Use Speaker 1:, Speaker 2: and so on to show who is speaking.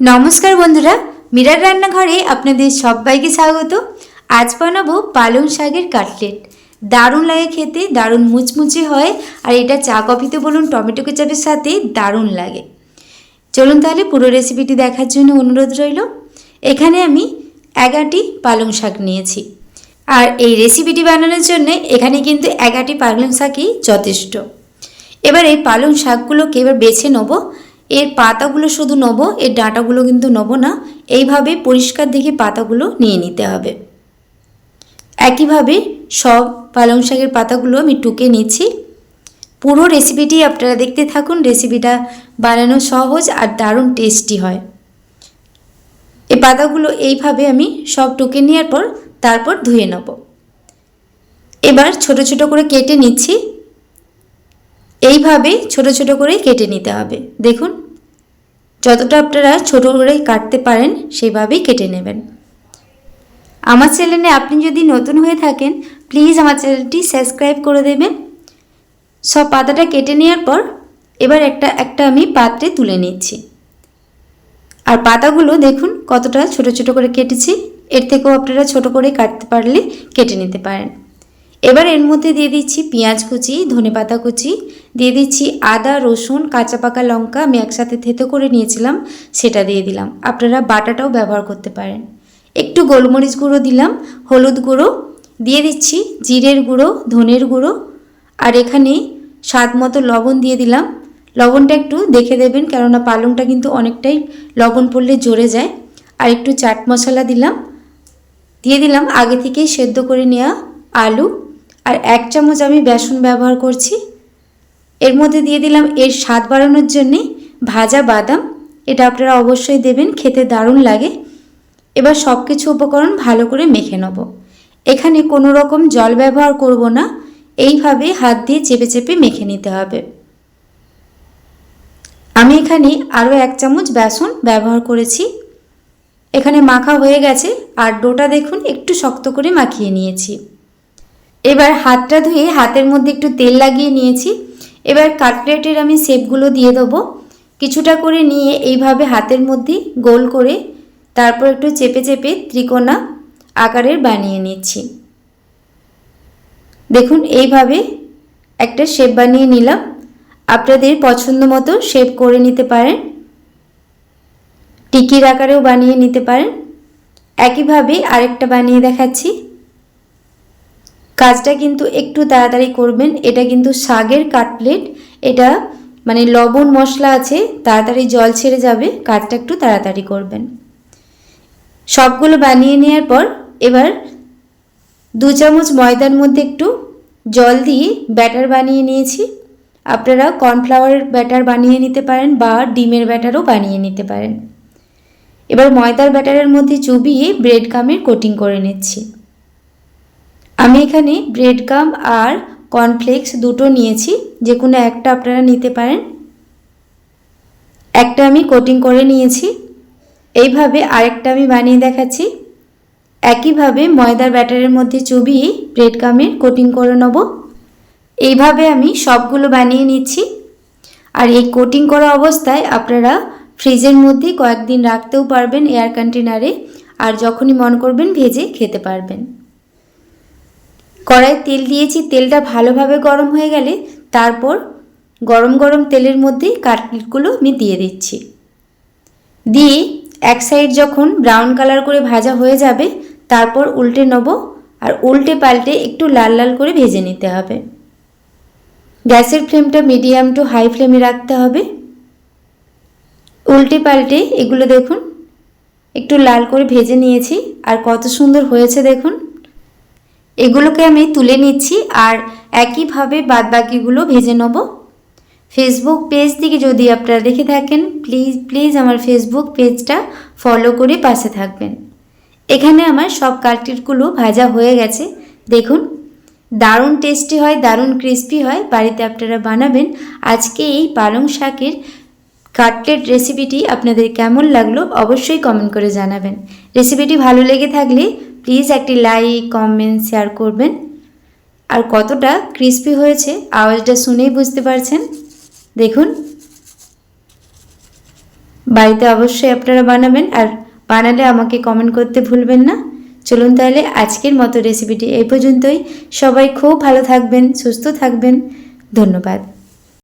Speaker 1: নমস্কার বন্ধুরা, মিরার রান্নাঘরে আপনাদের সবাইকে স্বাগত। আজ বানাবো পালং শাকের কাটলেট। দারুণ লাগে খেতে, দারুণ মুচমুচে হয়, আর এটা চা কফিতে বলুন, টমেটো কেচাপের সাথে দারুণ লাগে। চলুন তাহলে পুরো রেসিপিটি দেখার জন্য অনুরোধ রইল। এখানে আমি এগারটি পালং শাক নিয়েছি। আর এই রেসিপিটি বানানোর জন্য এখানে কিন্তু এগারটি পালং শাকই যথেষ্ট। এবার এই পালং শাকগুলোকে এবার বেছে নেব। এর পাতাগুলো শুধু নেব, এর ডাঁটাগুলো কিন্তু নেব না। এইভাবে পরিষ্কার দেখে পাতাগুলো নিয়ে নিতে হবে। একইভাবে সব পালং শাকের পাতাগুলো আমি টুকে নিচ্ছি। পুরো রেসিপিটি আপনারা দেখতে থাকুন। রেসিপিটা বানানো সহজ আর দারুণ টেস্টি হয়। এই পাতাগুলো এইভাবে আমি সব টুকে নেওয়ার পর তারপর ধুয়ে নেব। এবার ছোট ছোট করে কেটে নিচ্ছি। এইভাবে ছোট ছোট করে কেটে নিতে হবে। দেখুন যতটা আপনারা ছোট করে কাটতে পারেন, সেভাবেই কেটে নেবেন। আমার চ্যানেলে আপনি যদি নতুন হয়ে থাকেন, প্লিজ আমার চ্যানেলটি সাবস্ক্রাইব করে দেবেন। সব পাতাটা কেটে নেওয়ার পর, এবার একটা একটা আমি পাত্রে তুলে নিচ্ছি। আর পাতাগুলো দেখুন কতটা ছোট ছোট করে কেটেছি। এর থেকেও আপনারা ছোট করে কাটতে পারলে কেটে নিতে পারেন। এবার এর মধ্যে দিয়ে দিচ্ছি পেঁয়াজ কুচি, ধনে পাতা কুচি, দিয়ে দিচ্ছি আদা, রসুন, কাঁচা পাকা লঙ্কা, আমি একসাথে থেতো করে নিয়েছিলাম, সেটা দিয়ে দিলাম। আপনারা বাটাটাও ব্যবহার করতে পারেন। একটু গোলমরিচ গুঁড়ো দিলাম, হলুদ গুঁড়ো, দিয়ে দিচ্ছি জিরের গুঁড়ো, ধনের গুঁড়ো, আর এখানে স্বাদ মতো লবণ দিয়ে দিলাম। লবণটা একটু দেখে দেবেন, কেননা পালংটা কিন্তু অনেকটাই লবণ পড়লে জড়ে যায়। আর একটু চাট মশলা দিলাম। দিয়ে দিলাম আগে থেকেই সেদ্ধ করে নেওয়া আলু। আর এক চামচ আমি বেসন ব্যবহার করছি। এর মধ্যে দিয়ে দিলাম এর স্বাদ বাড়ানোর জন্যে ভাজা বাদাম। এটা আপনারা অবশ্যই দেবেন, খেতে দারুণ লাগে। এবার সব কিছু উপকরণ ভালো করে মেখে নেব। এখানে কোনো রকম জল ব্যবহার করব না। এইভাবে হাত দিয়ে চেপে চেপে মেখে নিতে হবে। আমি এখানে আরও এক চামচ বেসন ব্যবহার করেছি। এখানে মাখা হয়ে গেছে। আর ডোটা দেখুন, একটু শক্ত করে মাখিয়ে নিয়েছি। এবার হাতটা ধুয়ে হাতের মধ্যে একটু তেল লাগিয়ে নিয়েছি। এবার কাটলেটের আমি শেপগুলো দিয়ে দেবো। কিছুটা করে নিয়ে এইভাবে হাতের মধ্যে গোল করে তারপর একটু চেপে চেপে ত্রিকোণা আকারের বানিয়ে নিচ্ছি। দেখুন, এইভাবে একটা শেপ বানিয়ে নিলাম। আপনাদের পছন্দ মতো শেপ করে নিতে পারেন। টিকির আকারেও বানিয়ে নিতে পারেন। একইভাবে আরেকটা বানিয়ে দেখাচ্ছি। কাজটা কিন্তু একটু তাড়াতাড়ি করবেন। এটা কিন্তু শাগের কাটলেট এটা মানে লবণ মশলা আছে, তাড়াতাড়ি জল ছেড়ে যাবে কাজটা একটু তাড়াতাড়ি করবেন। সবগুলো বানিয়ে নেওয়ার পর এবার দু চামচ ময়দার মধ্যে একটু জল দিয়ে ব্যাটার বানিয়ে নিয়েছি। আপনারা কর্নফ্লাওয়ারের ব্যাটার বানিয়ে নিতে পারেন বা ডিমের ব্যাটারও বানিয়ে নিতে পারেন। এবার ময়দার ব্যাটারের মধ্যে চুবিয়ে ব্রেড কামের কোটিং করে নিচ্ছি। আমি এখানে ব্রেড গাম আর কর্নফ্লেক্স দুটো নিয়েছি, যে কোনো একটা আপনারা নিতে পারেন। একটা আমি কোটিং করে নিয়েছি। এইভাবে আরেকটা আমি বানিয়ে দেখাচ্ছি। একইভাবে ময়দার ব্যাটারের মধ্যে চুবিয়ে ব্রেড গামের কোটিং করে নেব। এইভাবে আমি সবগুলো বানিয়ে নিচ্ছি। আর এই কোটিং করা অবস্থায় আপনারা ফ্রিজের মধ্যে কয়েকদিন রাখতেও পারবেন এয়ার কন্টেনারে আর যখনই মন করবেন ভেজে খেতে পারবেন। কড়াই তেল দিয়েছি, তেলটা ভালোভাবে গরম হয়ে গেলে তারপর গরম গরম তেলের মধ্যে কাটলেটগুলো আমি দিয়ে দিচ্ছি। দিয়ে এক সাইড যখন ব্রাউন কালার করে ভাজা হয়ে যাবে, তারপর উল্টে নেব আর উল্টে পাল্টে একটু লাল লাল করে ভেজে নিতে হবে। গ্যাসের ফ্লেমটা মিডিয়াম টু হাই ফ্লেমে রাখতে হবে। উল্টে পাল্টে এগুলো দেখুন, একটু লাল করে ভেজে নিয়েছি আর কত সুন্দর হয়েছে দেখুন। এগুলোকে আমি তুলে নিচ্ছি আর একইভাবে বাদ বাকিগুলো ভেজে নেব। ফেসবুক পেজ থেকে যদি আপনারা দেখে থাকেন প্লিজ প্লিজ আমার ফেসবুক পেজটা ফলো করে পাশে থাকবেন। এখানে আমার সব কাটলেটগুলো ভাজা হয়ে গেছে। দেখুন, দারুণ টেস্টি হয়, দারুণ ক্রিস্পি হয়। বাড়িতে আপনারা বানাবেন। আজকে এই পালং শাকের কাটলেট রেসিপিটি আপনাদের কেমন লাগল অবশ্যই কমেন্ট করে জানাবেন। রেসিপিটি ভালো লেগে থাকলে প্লিজ একটি লাইক কমেন্ট শেয়ার করবেন। আর কতটা ক্রিস্পি হয়েছে, আওয়াজটা শুনেই বুঝতে পারছেন। দেখুন। বাড়িতে অবশ্যই আপনারা বানাবেন, আর বানালে আমাকে কমেন্ট করতে ভুলবেন না। চলুন তাহলে আজকের মতো রেসিপিটি এই পর্যন্তই। সবাই খুব ভালো থাকবেন, সুস্থ থাকবেন। ধন্যবাদ।